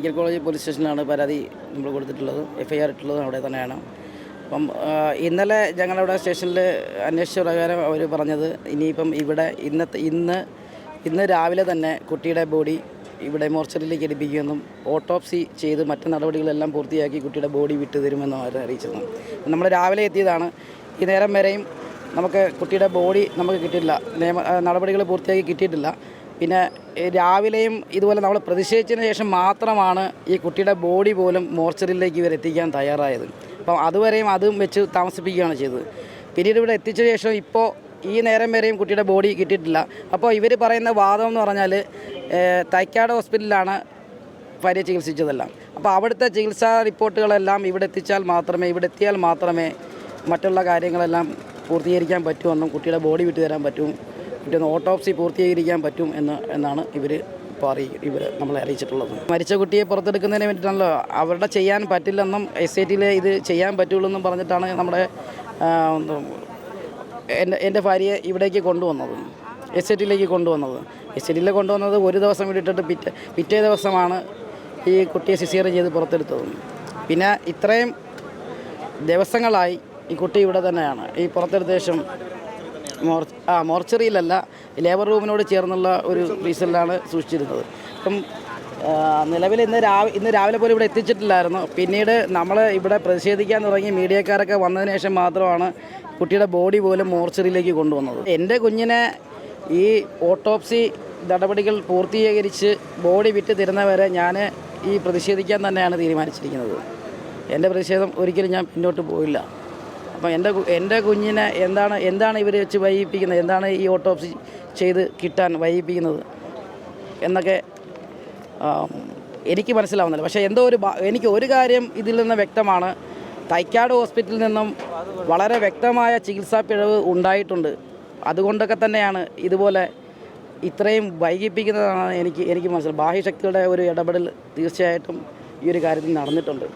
Medical college police സ്റ്റേഷനിലാണ് പരാതി നമ്മൾ കൊടുത്തിട്ടുള്ളത് എഫ് ഐ ആർ ഇട്ടുള്ളത് അവിടെ തന്നെയാണ്. അപ്പം ഇന്നലെ ഞങ്ങളവിടെ സ്റ്റേഷനിൽ അന്വേഷിച്ച പ്രകാരം അവർ പറഞ്ഞത് ഇനിയിപ്പം ഇവിടെ ഇന്നത്തെ ഇന്ന് ഇന്ന് രാവിലെ തന്നെ കുട്ടിയുടെ ബോഡി ഇവിടെ മോർച്ചറിയിലേക്ക് എടുപ്പിക്കുമെന്നും ഓട്ടോപ്സി ചെയ്ത് മറ്റ് നടപടികളെല്ലാം പൂർത്തിയാക്കി കുട്ടിയുടെ ബോഡി വിട്ടു തരുമെന്നും അവർ അറിയിച്ചിരുന്നു നമ്മൾ രാവിലെ എത്തിയതാണ്. ഈ നേരം വരെയും നമുക്ക് കുട്ടിയുടെ ബോഡി നമുക്ക് കിട്ടിയിട്ടില്ല. നിയമ നടപടികൾ പൂർത്തിയാക്കി കിട്ടിയിട്ടില്ല. പിന്നെ രാവിലെയും ഇതുപോലെ നമ്മൾ പ്രതിഷേധിച്ചതിന് ശേഷം മാത്രമാണ് ഈ കുട്ടിയുടെ ബോഡി പോലും മോർച്ചറിയിലേക്ക് ഇവർ എത്തിക്കാൻ തയ്യാറായത്. അപ്പം അതുവരെയും അതും വെച്ച് താമസിപ്പിക്കുകയാണ് ചെയ്തത്. പിന്നീട് ഇവിടെ എത്തിച്ച ശേഷം ഇപ്പോൾ ഈ നേരം വരെയും കുട്ടിയുടെ ബോഡി കിട്ടിയിട്ടില്ല. അപ്പോൾ ഇവർ പറയുന്ന വാദം എന്ന് പറഞ്ഞാൽ തൈക്കാട് ഹോസ്പിറ്റലിലാണ് ഭാര്യ ചികിത്സിച്ചതെല്ലാം. അപ്പോൾ അവിടുത്തെ ചികിത്സാ റിപ്പോർട്ടുകളെല്ലാം ഇവിടെ എത്തിച്ചാൽ മാത്രമേ ഇവിടെ എത്തിയാൽ മാത്രമേ മറ്റുള്ള കാര്യങ്ങളെല്ലാം പൂർത്തീകരിക്കാൻ പറ്റുമെന്നും കുട്ടിയുടെ ബോഡി വിട്ടുതരാൻ പറ്റും കുട്ടിയുടെ ഓട്ടോപ്സി പൂർത്തീകരിക്കാൻ പറ്റും എന്ന് എന്നാണ് ഇവർ ഇപ്പോൾ ഇവർ നമ്മളെ അറിയിച്ചിട്ടുള്ളത്. മരിച്ച കുട്ടിയെ പുറത്തെടുക്കുന്നതിന് വേണ്ടിയിട്ടാണല്ലോ അവരുടെ ചെയ്യാൻ പറ്റില്ലെന്നും എസ് ഐ ടിയിലെ ഇത് ചെയ്യാൻ പറ്റുള്ളൂ എന്നും പറഞ്ഞിട്ടാണ് നമ്മുടെ എന്റെ എന്റെ ഭാര്യയെ ഇവിടേക്ക് കൊണ്ടുവന്നത് എസ് ഐ ടിയിലേക്ക് കൊണ്ടുവന്നത്. എസ് ഐ ടിയിൽ കൊണ്ടുവന്നത് ഒരു ദിവസം വിട്ടിട്ട് പിറ്റേ പിറ്റേ ദിവസമാണ് ഈ കുട്ടിയെ സിസിയർ ചെയ്ത് പുറത്തെടുത്തത്. പിന്നെ ഇത്രയും ദിവസങ്ങളായി ഈ കുട്ടി ഇവിടെ തന്നെയാണ്. ഈ പുറത്തെടുത്ത ശേഷം ആ മോർച്ചറിയിലല്ല ലേബർ റൂമിനോട് ചേർന്നുള്ള ഒരു റീസണിലാണ് സൂക്ഷിച്ചിരുന്നത്. അപ്പം നിലവിൽ ഇന്ന് രാവിലെ ഇന്ന് രാവിലെ പോലും ഇവിടെ എത്തിച്ചിട്ടില്ലായിരുന്നു. പിന്നീട് നമ്മൾ ഇവിടെ പ്രതിഷേധിക്കാൻ തുടങ്ങി മീഡിയക്കാരൊക്കെ വന്നതിന് ശേഷം മാത്രമാണ് കുട്ടിയുടെ ബോഡി പോലും മോർച്ചറിയിലേക്ക് കൊണ്ടുവന്നത്. എന്റെ കുഞ്ഞിനെ ഈ ഓട്ടോപ്സി നടപടികൾ പൂർത്തീകരിച്ച് ബോഡി വിറ്റ് തരുന്നവരെ ഞാൻ ഈ പ്രതിഷേധിക്കാൻ തന്നെയാണ് തീരുമാനിച്ചിരിക്കുന്നത്. എന്റെ പ്രതിഷേധം ഒരിക്കലും ഞാൻ പിന്നോട്ട് പോയില്ല അപ്പം എന്റെ എന്റെ കുഞ്ഞിനെ എന്താണ് എന്താണ് ഇവർ വെച്ച് വൈകിപ്പിക്കുന്നത്? എന്താണ് ഈ ഓട്ടോപ്സി ചെയ്ത് കിട്ടാൻ വൈകിപ്പിക്കുന്നത്? എന്നൊക്കെ എനിക്ക് മനസ്സിലാവുന്നില്ല. പക്ഷേ എന്തോ ഒരു എനിക്ക് ഒരു കാര്യം ഇതിൽ നിന്ന് വ്യക്തമാണ്. തൈക്കാട് ഹോസ്പിറ്റലിൽ നിന്നും വളരെ വ്യക്തമായ ചികിത്സാ പിഴവ് ഉണ്ടായിട്ടുണ്ട്. അതുകൊണ്ടൊക്കെ തന്നെയാണ് ഇതുപോലെ ഇത്രയും വൈകിപ്പിക്കുന്നതാണ് എനിക്ക് എനിക്ക് മനസ്സിലായി ബാഹ്യശക്തിയുടെ ഒരു ഇടപെടൽ തീർച്ചയായിട്ടും ഈ ഒരു കാര്യത്തിൽ നടന്നിട്ടുണ്ട്.